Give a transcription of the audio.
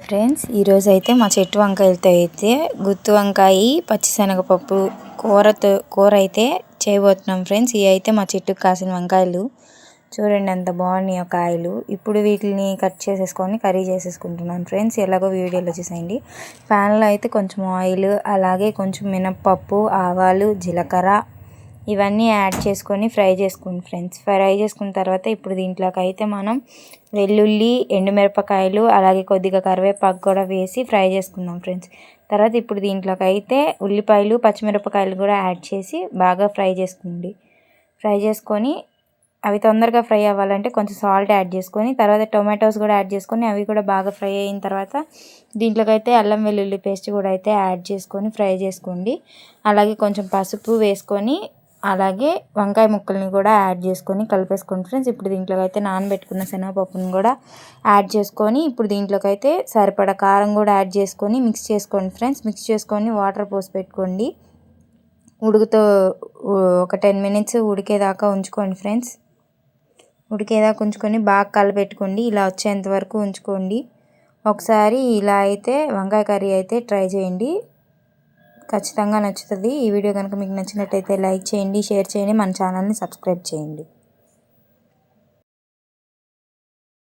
Friends ఈరోజు అయితే మా చెట్టు వంకాయలతో అయితే గుత్తి వంకాయ పచ్చిశనగపప్పు కూరతో కూర అయితే చేయబోతున్నాం ఫ్రెండ్స్ ఇవి అయితే మా చెట్టుకు కాసిన వంకాయలు. చూడండి అంత బాగున్నాయి ఒక కాయలు ఇప్పుడు వీటిని కట్ చేసేసుకొని కర్రీ చేసేసుకుంటున్నాను ఫ్రెండ్స్ ఎలాగో వీడియోలో చూసేయండి. ప్యాన్లో అయితే కొంచెం ఆయిల్ అలాగే కొంచెం మినప్పప్పు ఆవాలు జీలకర్ర ఇవన్నీ యాడ్ చేసుకొని ఫ్రై చేసుకోండి ఫ్రెండ్స్. ఫ్రై చేసుకున్న తర్వాత ఇప్పుడు దీంట్లోకి అయితే మనం వెల్లుల్లి ఎండుమిరపకాయలు అలాగే కొద్దిగా కరివేపాకు కూడా వేసి ఫ్రై చేసుకుందాం ఫ్రెండ్స్. తర్వాత ఇప్పుడు దీంట్లోకి అయితే ఉల్లిపాయలు పచ్చిమిరపకాయలు కూడా యాడ్ చేసి బాగా ఫ్రై చేసుకోండి. ఫ్రై చేసుకొని అవి తొందరగా ఫ్రై అవ్వాలంటే కొంచెం సాల్ట్ యాడ్ చేసుకొని తర్వాత టొమాటోస్ కూడా యాడ్ చేసుకొని అవి కూడా బాగా ఫ్రై అయిన తర్వాత దీంట్లోకి అయితే అల్లం వెల్లుల్లి పేస్ట్ కూడా అయితే యాడ్ చేసుకొని ఫ్రై చేసుకోండి. అలాగే కొంచెం పసుపు వేసుకొని అలాగే వంకాయ ముక్కల్ని కూడా యాడ్ చేసుకొని కలిపేసుకోండి ఫ్రెండ్స్. ఇప్పుడు దీంట్లోకి అయితే నానబెట్టుకున్న శనగపప్పును కూడా యాడ్ చేసుకొని ఇప్పుడు దీంట్లోకి అయితే సరిపడ కారం కూడా యాడ్ చేసుకొని మిక్స్ చేసుకోండి ఫ్రెండ్స్. మిక్స్ చేసుకొని వాటర్ పోసి పెట్టుకోండి. ఉడుకుతో ఒక టెన్ మినిట్స్ ఉడికేదాకా ఉంచుకోండి ఫ్రెండ్స్. ఉడికేదాకా ఉంచుకొని బాగా కలిపెట్టుకోండి. ఇలా వచ్చేంత వరకు ఉంచుకోండి. ఒకసారి ఇలా అయితే వంకాయ కర్రీ అయితే ట్రై చేయండి. ఖచ్చితంగా నచ్చుతుంది. ఈ వీడియో కనుక మీకు నచ్చినట్టయితే లైక్ చేయండి షేర్ చేయండి మన ఛానల్ని సబ్స్క్రైబ్ చేయండి.